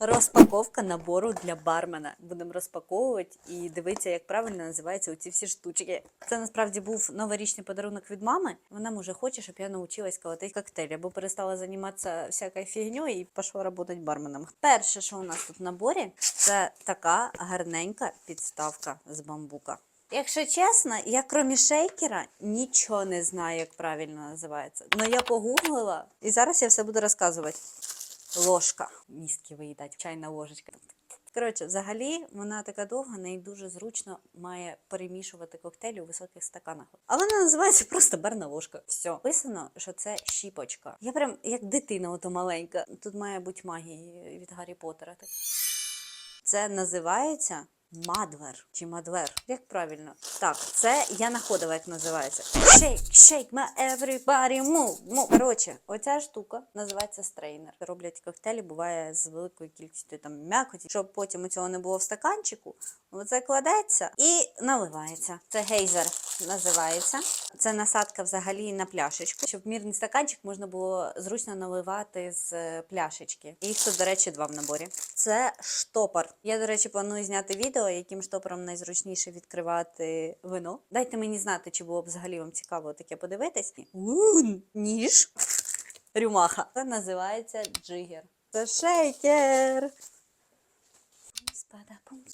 Розпаковка набору для бармена. Будемо розпаковувати і дивитися, як правильно називаються оці всі штучки. Це насправді був новорічний подарунок від мами. Вона може хоче, щоб я навчилась колотити коктейлі, або перестала займатися всякою фігньою і пішла працювати барменом. Перше, що у нас тут в наборі, це така гарненька підставка з бамбука. Якщо чесно, я крім шейкера нічого не знаю, як правильно називається. Ну я погуглила, і зараз я все буду розказувати. Ложка. Мізки виїдать, чайна ложечка. Коротше, взагалі вона така довга, неї дуже зручно має перемішувати коктейлі у високих стаканах. А вона називається просто барна ложка. Все. Писано, що це щіпочка. Я прям як дитина, ото маленька. Тут має бути магія від Гаррі Поттера. Так. Це називається мадвер чи мадвер. Як правильно? Так, це я находила, як називається. Shake, shake, my everybody move, move. Коротше, оця штука називається стрейнер. Роблять коктейлі, буває з великою кількістю там м'якоті, щоб потім у цього не було в стаканчику. Оце кладеться і наливається. Це гейзер називається. Це насадка взагалі на пляшечку, щоб мірний стаканчик можна було зручно наливати з е, пляшечки. Їх тут, до речі, два в наборі. Це штопор. Я, до речі, планую зняти відео, яким штопором найзручніше відкривати вино. Дайте мені знати, чи було б взагалі вам цікаво таке подивитись. Ніж. Рюмаха. Це називається джигер. Це шейкер. Спадапум.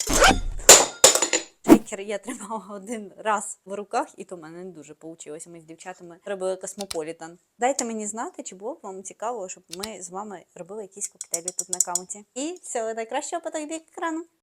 Шейкер я тримала один раз в руках, і то в мене не дуже вийшло. Ми з дівчатами робили космополітан. Дайте мені знати, чи було б вам цікаво, щоб ми з вами робили якісь коктейлі тут на камуті. І всього найкращого поток бік екрану.